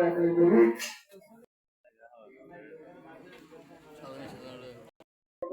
Gracias.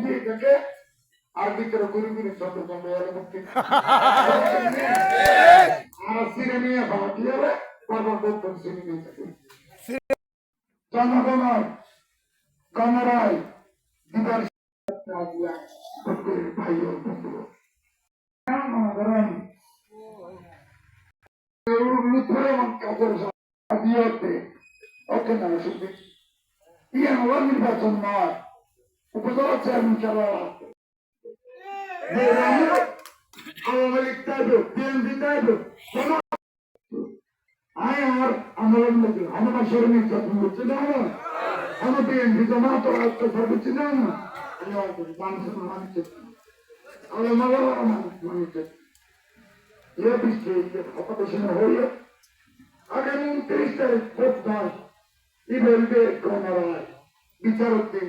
বড়গণ দিয়ে থেকে আর ভিতরে গুরু গুরু ছোট ছোট এলে মুক্তি আর সিনে নিয়ে ভাবা কি হবে বারবার বলতেন সিনে নিয়ে থাকে জনগণ গণরায় দিবার ভাই ও বন্ধু করেন লুথরে মন কাজের দিয়েতে ওকে না শুধু ইয়ে নির্বাচন নয়। okutamazlar inşallah. Meydanı alameliklerdir, denizlerdir. Tamam. Ayar amalarındadır. Ama başarının satılmıştı da ama. Ama benim bir zaman sonra satılmıştı da ama. Allah'ın bansın manitesi. Alamalar alamanın manitesi. Ya bir şeydir, arkadaşına hoyu. Aganın teşte koplar. İbelde konalar. Bir taraftan